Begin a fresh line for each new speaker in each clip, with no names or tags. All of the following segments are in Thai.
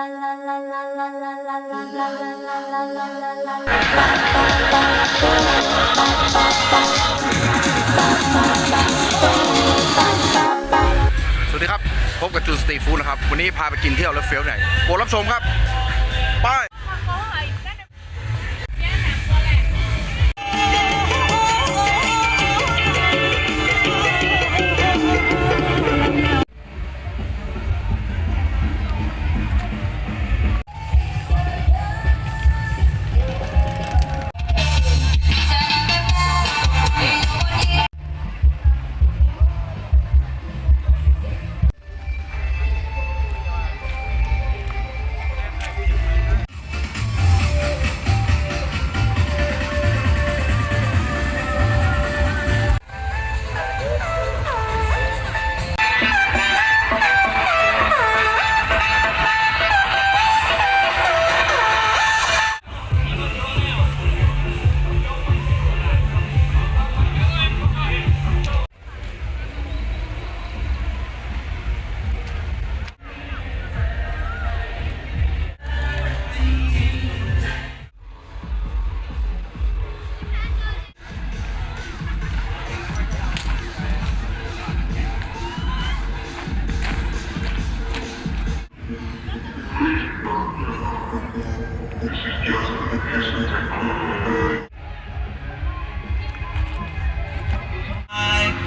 สวัสดีครับ พบกับจูนสตรีฟู้ดนะครับ วันนี้พาไปกินเที่ยวแล้วเฟี้ยวไหนโปรดรับชมครับ ไป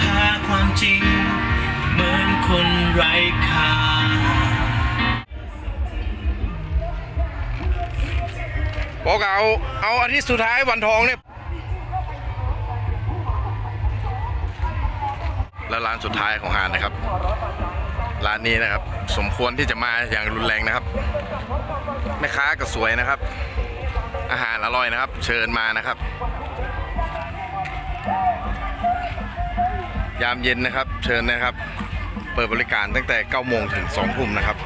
หาความจริง เหมือนคนไร้ค่า
บอกเอา เอาอาทิตย์สุดท้ายวันทองเนี่ย และร้านสุดท้ายของหาดนะครับ ร้านนี้นะครับ สมควรที่จะมาอย่างรุนแรงนะครับแม่ค้าก็สวยนะครับ อาหารอร่อยนะครับ เชิญมานะครับ ยามเย็นนะครับ เชิญนะครับ เปิดบริการตั้งแต่9โมงถึง2ทุ่มนะครับ